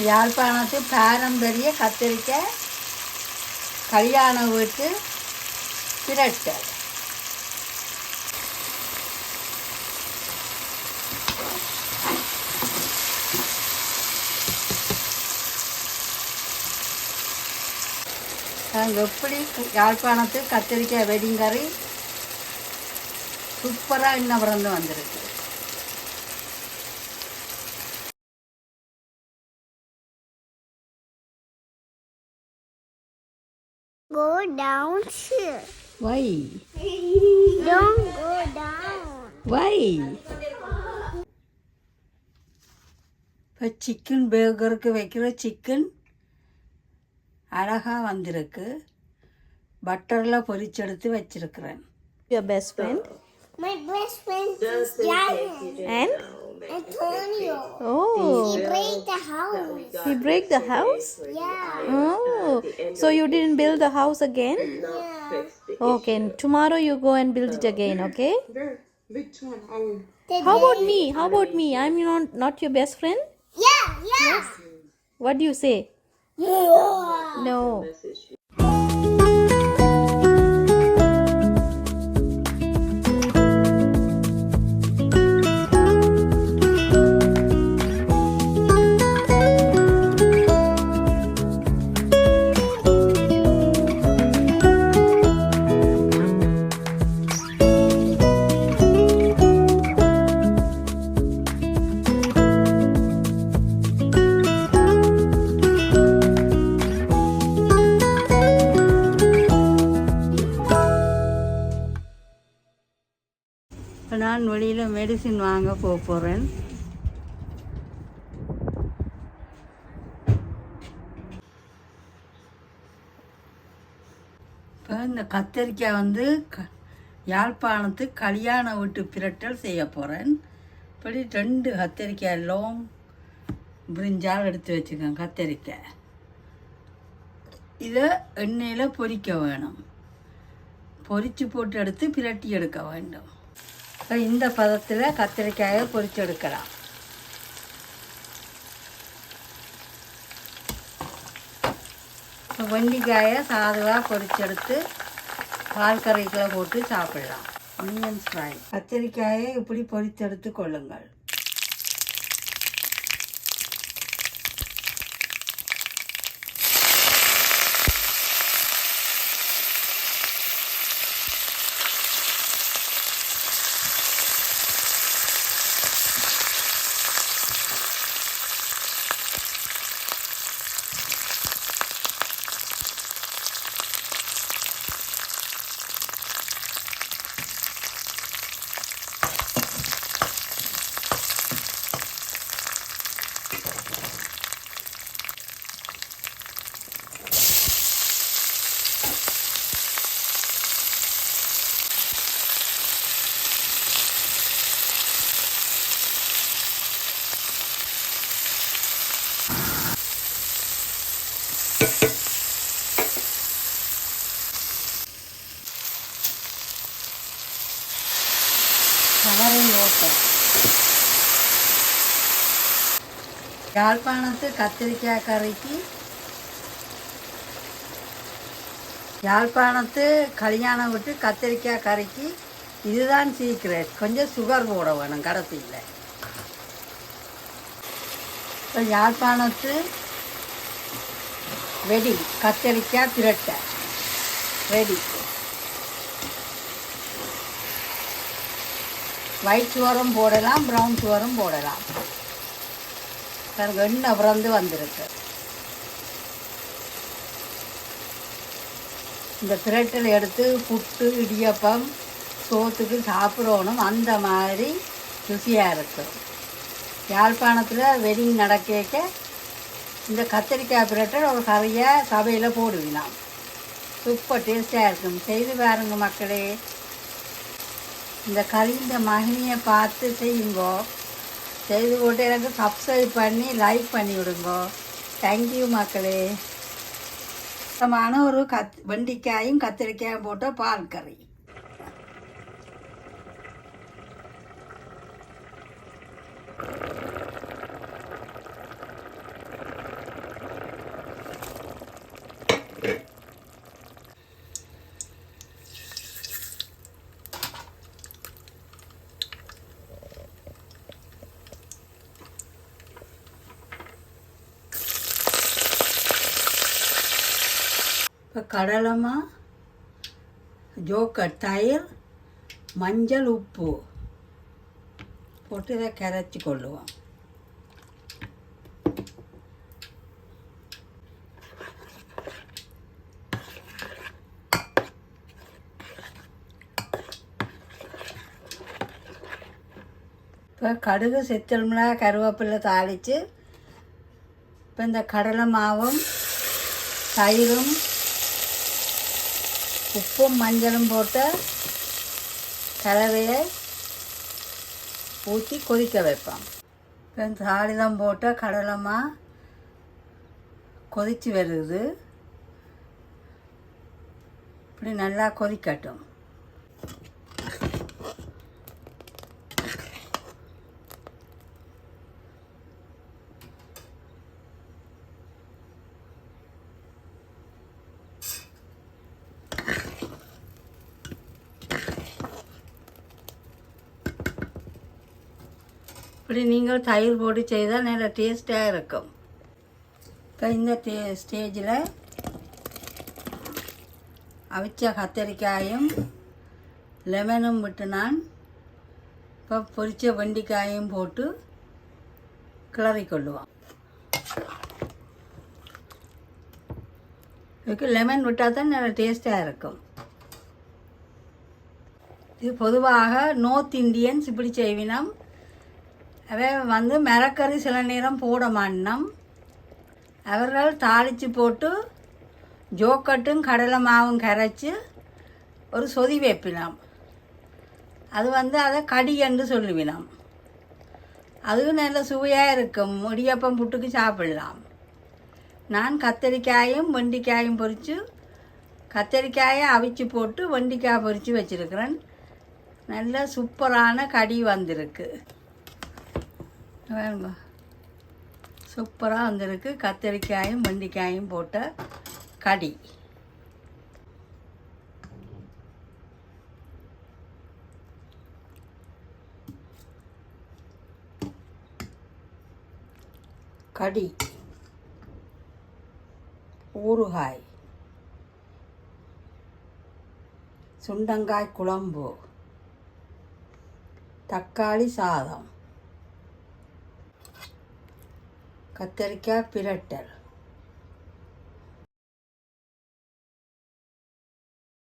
யாழ்ப்பாணத்து பாரம்பரிய கத்திரிக்காய் கல்யாண வீட்டு பிரட்டை. நாங்கள் எப்படி யாழ்ப்பாணத்து கத்திரிக்காய் வெடிங்கறி சூப்பராக இன்னும் பிறந்து வந்திருக்கு. Go down here. Why Don't go down. வை இப்போ சிக்கன் பேர்கருக்கு வைக்கிற சிக்கன் அழகாக வந்திருக்கு பட்டரில் பொரிச்செடுத்து வச்சிருக்கிறேன் Your best friend My best friend is and Antonio. oh, He break the house. he break the house. Yeah. Oh, so you didn't build the house again? Yeah. Okay, tomorrow you go and build it again. Okay. The How about me? How about me? I'm not not your best friend. Yeah, yeah. What do you say? Yeah. No. நான் வெளியில் medicine வாங்க போக போகிறேன் இப்போ இந்த கத்தரிக்காய் வந்து க யாழ்ப்பாணத்து கல்யாண வீட்டு பிரட்டல் செய்ய போகிறேன் இப்படி ரெண்டு கத்தரிக்காய் லோங் பிரிஞ்சால் எடுத்து வச்சுக்கோங்க கத்தரிக்காய். இதை எண்ணெயில் பொரிக்க வேணும். பொரித்து போட்டு எடுத்து பிரட்டி எடுக்க வேண்டும். இப்போ இந்த பதத்தில் கத்திரிக்காயை பொரிச்சு எடுக்கலாம். இப்போ வெண்டிக்காயை சாதுவாக பொரிச்செடுத்து பால் கறிக்குள்ள போட்டு சாப்பிடலாம். ஆனியன் ஃப்ரை கத்திரிக்காயை இப்படி பொரிச்செடுத்து கொள்ளுங்கள். யாழ்ப்பாணத்து கத்திரிக்காய் கறிக்கு யாழ்ப்பாணத்து கல்யாணம் விட்டு கத்திரிக்காய் கறிக்கு இதுதான் சீக்ரெட் கொஞ்சம் சுகர் போட வேணும் கடத்தியில் இப்போ யாழ்ப்பாணத்து வெடி கத்திரிக்காய் திரட்டை. ரெடி ஒயிட் சுவரும் போடலாம் ப்ரௌன் சுவரும் போடலாம். பாருங்க எண்ணெய் பிறந்து வந்திருக்கு. இந்த பிரட்டில் எடுத்து புட்டு இடியப்பம் சோத்துக்கு சாப்பிடணும். அந்த மாதிரி ருசியாக இருக்கும். யாழ்ப்பாணத்தில் வெட்டிங் நடக்க இந்த கத்திரிக்காய் பிரட்டல் ஒரு கறியை சபையில் போடுவினாம். சூப்பர் டேஸ்ட்டாக இருக்கும். செய்து பாருங்கள் மக்களே. இந்த கலிந்த மகினியை பார்த்து செய்யுங்கோ. செய்து போட்டு எனக்கு சப்ஸ்கிரைப் பண்ணி லைக் பண்ணி விடுங்கோ. தேங்க்யூ மக்களே. சுத்தமான ஒரு கத் வெண்டிக்காயும் கத்திரிக்காயும் போட்ட பால் கறி. இப்போ கடலமா? ஜோக்கர் தயிர் மஞ்சள் உப்பு. போட்டு இதை கரைச்சி கொள்ளுவோம். இப்போ கடுகு செத்தல் கருவேப்பிலை தாளித்து இப்போ இந்த கடலை மாவும் தயிரும் உப்பும் மஞ்சளும் போட்ட கலவையை ஊற்றி கொதிக்க வைப்போம். இப்போ தாளிதம் போட்ட கடலமாக கொதிச்சு வருது. இப்படி நல்லா கொதிக்கட்டும். இப்படி நீங்கள் தயிர் போட்டு செய்தால் நல்ல டேஸ்ட்டாக இருக்கும். இப்போ இந்த டே ஸ்டேஜில் அவிச்ச கத்தரிக்காயும் லெமனும் விட்டு நான் இப்போ பொரிச்ச வெண்டிக்காயும் போட்டு கிளறி கொள்ளுவோம். இதுக்கு லெமன் விட்டால் தான் நல்ல டேஸ்ட்டாக இருக்கும். இது பொதுவாக நார்த் இந்தியன்ஸ் இப்படி செய்வினம். அவன் வந்து மிரக்கறி சில நேரம் போட மாட்டோம் அவர்கள் தாளித்து போட்டு ஜோக்கட்டும் கடலை மாவும் கரைச்சி ஒரு சொதி வைப்பினோம். அது வந்து அதை கடி என்று சொல்லுவினோம். அதுவும் நல்ல சுவையாக இருக்கும். இடியப்பம் புட்டுக்கு சாப்பிடலாம். நான் கத்தரிக்காயும் வெண்டிக்காயும் பொரித்து கத்தரிக்காயை அவிச்சு போட்டு வெண்டிக்காய் பொறித்து வச்சுருக்கிறேன். நல்ல சூப்பரான கடி வந்திருக்கு. வேணுமா சூப்பராக வந்திருக்கு. கத்திரிக்காயும் வெண்டிக்காயும் போட்ட கடி. கடி. ஊறுகாய். சுண்டங்காய் குழம்பு. தக்காளி சாதம். கத்தரிக்காய் பிரட்டல்.